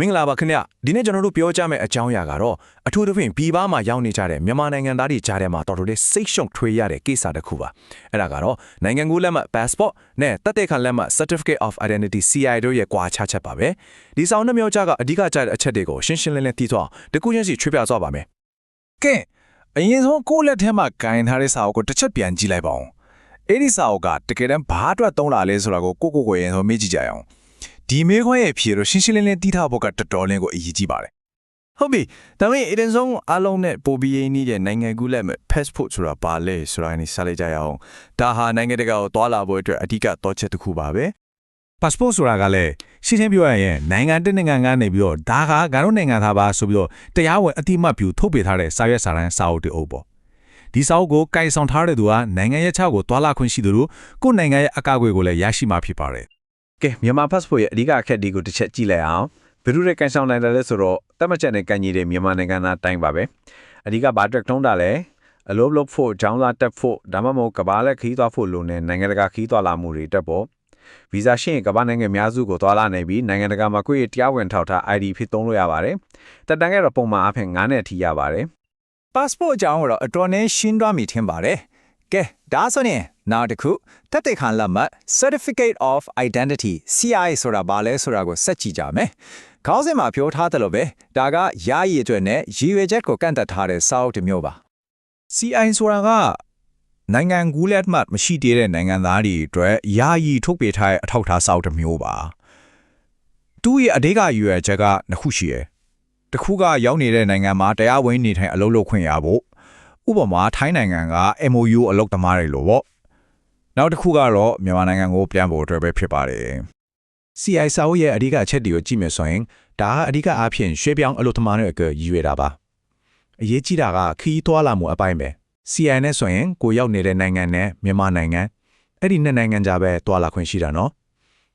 မင်္ဂလာပါခင်ဗျဒီနေ့ကျွန်တော်တို့ပြောကြမယ့်အကြောင်းအရာကတော့အထူးသဖြင့်ပြည်ပမှာရောက်နေကြတဲ့မြန်မာနိုင်ငံသားတွေကြားထဲမှာတော်တော်လေးစိတ်ရှုံထွေးရတဲ့ကိစ္စတစ်ခုပါအဲ့ဒါကတော့နိုင်ငံကူးလက်မှတ် passport နဲ့တက်တဲ့ခံလက်မှတ် certificate of identity CI တို့ရဲ့ကွာခြားချက်ပါပဲဒီဆောင်နှမျိုးကြားကအဓိကကြားတဲ့အချက်တွေကိုရှင်းရှင်းလင်းလင်းသိသွားအောင်တကူချင်းစီချွေးပြသွားပါမယ်ကဲအရင်ဆုံးကိုယ့်လက်ထဲမှာဂိုင်ထားတဲ့စာအုပ်ကိုတစ်ချက်ပြန်ကြည့်လိုက်ပါဦးအဲ့ဒီစာအုပ်ကတကယ်တမ်းဘာအတွက်သုံးလာလဲဆိုတာကိုကိုကိုကိုရင်ဆုံးမေးကြည့်ကြရအောင် ဒီမေးခွန်းရဲ့အဖြေကိုရှင်းရှင်းလင်းလင်းသိထားဖို့ကတော်တော်လေးကိုအရေးကြီးပါတယ်ဟုတ်ပြီဒါပေမဲ့အရင်ဆုံးအားလုံးနဲ့ပိုပြီးရင်းနှီးတဲ့နိုင်ငံကူးလက်မဲ့ passport ဆိုတာဘာလဲဆိုတာကိုစလိုက်ကြရအောင်ဒါဟာနိုင်ငံတကာကိုတွာလာဖို့အတွက်အဓိကတော့ချက်တစ်ခုပါပဲ passport ဆိုတာကလည်းရှင်းရှင်းပြောရရင်နိုင်ငံတစ်နိုင်ငံကနေပြီးတော့ဒါကငါတို့နိုင်ငံသားပါဆိုပြီးတော့တရားဝင်အတိမတ်ပြုထုတ်ပေးထားတဲ့စာရွက်စာတမ်းစာအုပ်တွေအုပ်ပေါ့ဒီစာအုပ်ကိုကင်ဆောင်ထားတဲ့သူကနိုင်ငံရဲ့ခြောက်ကိုတွာလာခွင့်ရှိသလိုကိုယ့်နိုင်ငံရဲ့အကာအကွယ်ကိုလည်းရရှိမှာဖြစ်ပါတယ် ကဲမြန်မာ passport ရဲ့အဓိကအခက်ဒီကိုတစ်ချက်ကြည့်လိုက်အောင်ဘယ်သူတွေကန်ဆောင်နိုင်တယ်လဲဆိုတော့တတ်မှတ်ချက်နဲ့ကန်ညီတဲ့မြန်မာနိုင်ငံသားတိုင်းပါပဲအဓိကဘာတက်ထုံးတာလဲအလုပ်လုပ်ဖို့ဂျောင်းသားတက်ဖို့ဒါမှမဟုတ်ကဘာလက်ခီးသွားဖို့လိုနေနိုင်ငံတကာခီးသွားလာမှုတွေတက်ဖို့ဗီဇာရှင်းရင်ကဘာနိုင်ငံအများစုကိုသွားလာနိုင်ပြီးနိုင်ငံတကာမှာကိုယ့်ရဲ့တရားဝင်ထောက်ထား ID ဖြစ်သုံးလို့ရပါတယ်တက်တန်းကတော့ပုံမှန်အဖြစ်9နဲ့အထိရပါတယ် passport အကြောင်းကိုတော့အတော်နဲ့ရှင်းသွားပြီထင်ပါတယ်။ ကဲဒါဆိုရင်နောက်တစ်ခုတက်တဲ့ခံလက်မှတ် certificate of identity CI ဆိုတာဘာလဲဆိုတာကိုစက်ကြည့်ကြမယ်။ခေါင်းစဉ်မှာပြောထားတယ်လို့ပဲဒါကယာယီအတွက်နဲ့ရည်ရွယ်ချက်ကိုကန့်သက်ထားတဲ့စာအုပ်တစ်မျိုးပါ CI ဆိုတာကနိုင်ငံကူးလက်မှတ်မရှိသေးတဲ့နိုင်ငံသားတွေအတွက်ယာယီထုတ်ပေးထားတဲ့အထောက်အထားစာအုပ်တစ်မျိုးပါသူ့ရဲ့အဓိကရည်ရွယ်ချက်ကနှစ်ခုရှိတယ်တစ်ခုကရောက်နေတဲ့နိုင်ငံမှာတရားဝင်နေထိုင်အလုပ်လုပ်ခွင့်ရဖို့ ဥပမာထိုင်းနိုင်ငံက MOU အလုပ်သမားတွေလို့ပေါ့နောက်တစ်ခုကတော့မြန်မာနိုင်ငံကိုပြန်ဖို့အတွက်ပဲဖြစ်ပါတယ် CI စာအုပ်ရဲ့အဓိကအချက်တွေကိုကြည့်မယ်ဆိုရင်ဒါကအဓိကအားဖြင့်ရွှေ့ပြောင်းအလုပ်သမားတွေအတွက်ရည်ရွယ်တာပါအရေးကြီးတာကခီးသွွာလာမှုအပိုင်းပဲ CI နဲ့ဆိုရင်ကိုရောက်နေတဲ့နိုင်ငံနဲ့မြန်မာနိုင်ငံအဲ့ဒီနှစ်နိုင်ငံကြားပဲတွာလာခွင့်ရှိတာနော်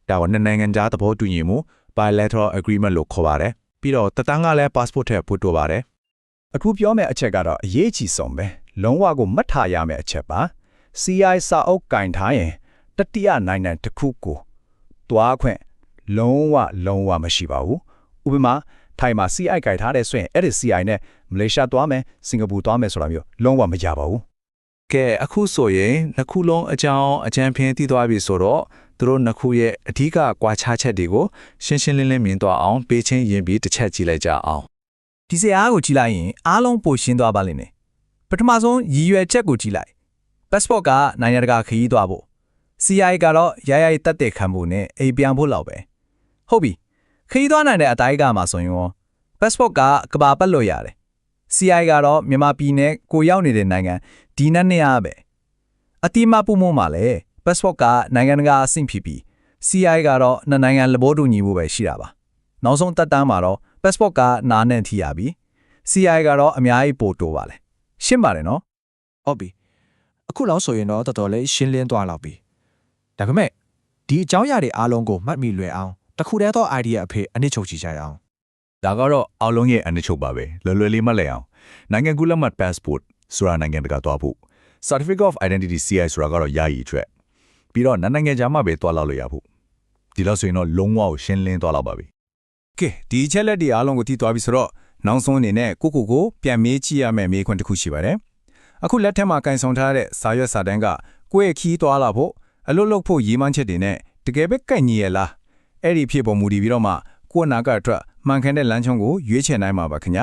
ဒါကနှစ်နိုင်ငံကြားသဘောတူညီမှု bilateral agreement လို့ခေါ်ပါတယ်ပြီးတော့တတန်းကလည်း passport ထည့်ဖို့တိုးပါတယ် အခုပြောမယ့်အချက်ကတော့အရေးကြီးဆုံးပဲလုံးဝကိုမှတ်ထားရမယ့်အချက်ပါ CI စာအုပ်ကင်ထားရင်တတိယနိုင်ငံတစ်ခုကိုတွားခွင့်လုံးဝလုံးဝမရှိပါဘူးဥပမာထိုင်မှာ CI ကင်ထားတဲ့ဆိုရင်အဲ့ဒီ CI နဲ့မလေးရှားတွားမယ်စင်ကာပူတွားမယ်ဆိုတာမျိုးလုံးဝမကြပါဘူးကဲအခုဆိုရင်နှစ်ခုလုံးအကြောင်းအကြံဖျင်းသိသွားပြီဆိုတော့သူတို့နှစ်ခုရဲ့အဓိကကွာခြားချက်တွေကိုရှင်းရှင်းလင်းလင်းမြင်သွားအောင်ပေးချင်းရင်ပြီးတစ်ချက်ကြည့်လိုက်ကြအောင် ဒီစရာကိုကြည့်လိုက်ရင်အားလုံးပိုရှင်းသွားပါလိမ့်မယ်ပထမဆုံးရည်ရွယ်ချက်ကိုကြည့်လိုက် passport ကနိုင်ငံတကာခရီးသွားဖို့ CI ကတော့ရရရတက်တဲ့ခံဖို့နဲ့အိမ်ပြန်ဖို့လောက်ပဲဟုတ်ပြီခရီးသွားနိုင်တဲ့အတိုင်းကမှာဆိုရင်ရော passport ကကဘာပတ်လို့ရတယ် CI ကတော့မြန်မာပြည်နဲ့ကိုရောက်နေတဲ့နိုင်ငံဒီနဲ့နဲ့ရပဲအတိမပုံမမှာလဲ passport ကနိုင်ငံတကာအဆင့်ဖြစ်ပြီး CI ကတော့နှစ်နိုင်ငံလဘောတူညီမှုပဲရှိတာပါနောက်ဆုံးတက်တန်းမှာတော့ passport ကနားနဲ့ထိရပြီ CI ကတော့အများကြီးပိုတိုးပါလေရှင်းပါတယ်နော်ဟုတ်ပြီအခုလောက်ဆိုရင်တော့တော်တော်လေးရှင်းလင်းသွားလောက်ပြီဒါပေမဲ့ဒီအကြောင်းအရာတွေအားလုံးကိုမှတ်မိလွယ်အောင်တစ်ခုတည်းသော idea အဖြစ်အနစ်ချုပ်ကြည့်ကြရအောင်ဒါကတော့အောက်လုံးရဲ့အနစ်ချုပ်ပါပဲလွယ်လွယ်လေးမှတ်လိုက်အောင်နိုင်ငံကူးလက်မှတ် passport ဆိုတာနိုင်ငံတကာသွားဖို့ certificate of identity CI ဆိုတာကတော့ယာယီအတွက်ပြီးတော့နာနိုင်ငံခြားမှာပဲသွားလောက်လို့ရဖို့ဒီလောက်ဆိုရင်တော့လုံးဝကိုရှင်းလင်းသွားလောက်ပါပြီ ကဲဒီချက်လက်တွေအားလုံးကိုသိသွားပြီဆိုတော့နောက်ဆုံးအနေနဲ့ကိုကိုကိုပြန်မေးကြည့်ရမယ့်မေးခွန်းတစ်ခုရှိပါတယ်အခုလက်ထက်မှာကင်ဆောင်ထားတဲ့စာရွက်စာတမ်းကကိုယ့်ရဲ့ခီးသွားလာဖို့အလုပ်လုပ်ဖို့ရည်မှန်းချက်တွေနဲ့တကယ်ပဲကန့်ညီရလားအဲ့ဒီဖြစ်ပေါ်မူတည်ပြီးတော့မှကိုယ့်အနာကအတွက်မှန်ကန်တဲ့လမ်းချုံကိုရွေးချယ်နိုင်မှာပါခင်ဗျ